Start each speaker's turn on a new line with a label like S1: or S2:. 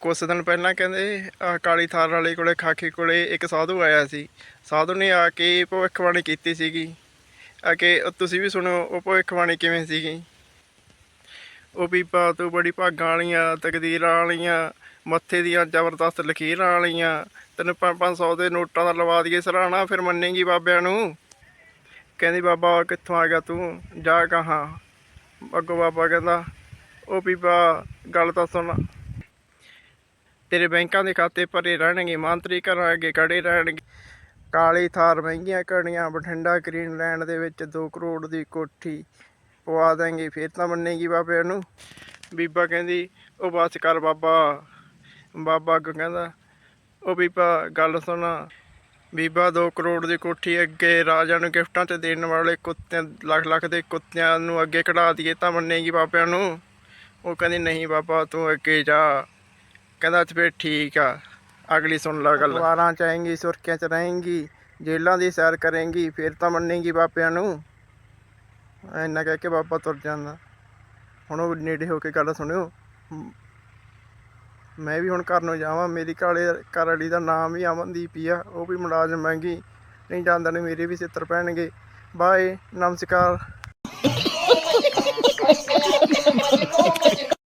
S1: ਕੁਛ ਦਿਨ ਪਹਿਲਾਂ ਕਹਿੰਦੇ, ਆਹ ਕਾਲੀ ਥਾਰ ਵਾਲੇ ਕੋਲੇ ਖਾਕੀ ਕੋਲੇ ਇੱਕ ਸਾਧੂ ਆਇਆ ਸੀ। ਸਾਧੂ ਨੇ ਆ ਕੇ ਭਵਿੱਖਬਾਣੀ ਕੀਤੀ ਸੀਗੀ। ਆ ਕੇ ਤੁਸੀਂ ਵੀ ਸੁਣੋ, ਉਹ ਭਵਿੱਖਬਾਣੀ ਕਿਵੇਂ ਸੀਗੀ? ਉਹ ਬੀਬਾ ਤੂੰ ਬੜੀ ਭਾਗਾਂ ਵਾਲੀਆਂ, ਤਕਦੀਰਾਂ ਵਾਲੀਆਂ, ਮੱਥੇ ਦੀਆਂ ਜ਼ਬਰਦਸਤ ਲਕੀਰਾਂ ਵਾਲੀਆਂ, ਤੈਨੂੰ 5-500 ਦੇ ਨੋਟਾਂ ਦਾ ਲਵਾ ਦਈਏ, ਸਰਾਣਾ, ਫਿਰ ਮੰਨੇਗੀ ਬਾਬਿਆਂ ਨੂੰ। ਕਹਿੰਦੀ, ਬਾਬਾ ਕਿੱਥੋਂ ਆ ਗਿਆ ਤੂੰ? ਜਾ ਕਹਾਂ? ਅੱਗੋਂ ਬਾਬਾ ਕਹਿੰਦਾ, ਉਹ ਬੀਬਾ ਗੱਲ ਤਾਂ ਸੁਣ। ਤੇਰੇ ਬੈਂਕਾਂ ਦੇ ਖਾਤੇ ਭਰੇ ਰਹਿਣਗੇ, ਮੰਤਰੀ ਘਰਾਂ ਅੱਗੇ ਖੜੇ ਰਹਿਣਗੇ। ਕਾਲੀ ਥਾਰ ਮਹਿੰਗੀਆਂ ਘੜੀਆਂ ਬਠਿੰਡਾ ਗ੍ਰੀਨਲੈਂਡ ਦੇ ਵਿੱਚ 2 ਕਰੋੜ ਦੀ ਕੋਠੀ ਪਵਾ ਦਾਂਗੇ ਫਿਰ ਤਾਂ ਮੰਨੇਗੀ ਬਾਬੇ ਨੂੰ ਬੀਬਾ ਕਹਿੰਦੀ, ਉਹ ਬਸ ਕਰ ਬਾਬਾ। ਬਾਬਾ ਅੱਗੋਂ ਕਹਿੰਦਾ, ਉਹ ਬੀਬਾ, ਗੱਲ ਸੁਣ। ਬੀਬਾ 2 ਕਰੋੜ ਦੀ ਕੋਠੀ ਅੱਗੇ ਰਾਜਾ ਨੂੰ ਗਿਫਟਾਂ ਤੇ ਦੇਣ ਵਾਲੇ ਕੁੱਤਿਆਂ, ਲੱਖ ਲੱਖ ਦੇ ਕੁੱਤਿਆਂ ਨੂੰ ਅੱਗੇ ਕਢਾ ਦਈਏ ਤਾਂ ਮੰਨੇਗੀ ਬਾਬਿਆਂ ਨੂੰ ਉਹ ਕਹਿੰਦੀ, ਨਹੀਂ ਬਾਬਾ, ਤੂੰ ਅੱਗੇ ਜਾ। ਕਹਿੰਦਾ ਤੇ ਫਿਰ ਠੀਕ ਆ, ਅਗਲੀ ਸੁਣ ਲਾ ਗੱਲ। ਵਾਰਾਂ ਚ ਆਏਂਗੀ, ਸੁਰਖੀਆਂ ਚ ਰਹੇਂਗੀ ਜੇਲਾਂ ਦੀ ਸੈਰ ਕਰੇਂਗੀ, ਫਿਰ ਤਾਂ ਮੰਨੇਗੀ ਬਾਬਿਆਂ ਨੂੰ। ਇੰਨਾ ਕਹਿ ਕੇ ਬਾਬਾ ਤੁਰ ਜਾਂਦਾ। ਹੁਣ ਉਹ ਨੇੜੇ ਹੋ ਕੇ ਗੱਲ ਸੁਣਿਓ। ਮੈਂ ਵੀ ਹੁਣ ਘਰ ਨੂੰ ਜਾਵਾਂ, ਮੇਰੀ ਕਾਲੇ ਘਰ ਵਾਲੀ ਦਾ ਨਾਮ ਵੀ ਅਮਨਦੀਪ ਹੀ ਆ, ਉਹ ਵੀ ਮੁਲਾਜ਼ਮ ਹੈਗੀ। ਨਹੀਂ ਜਾਂਦਾ ਨੇ ਮੇਰੇ ਵੀ ਚਿੱਤਰ ਪੈਣਗੇ। ਬਾਏ, ਨਮਸਕਾਰ।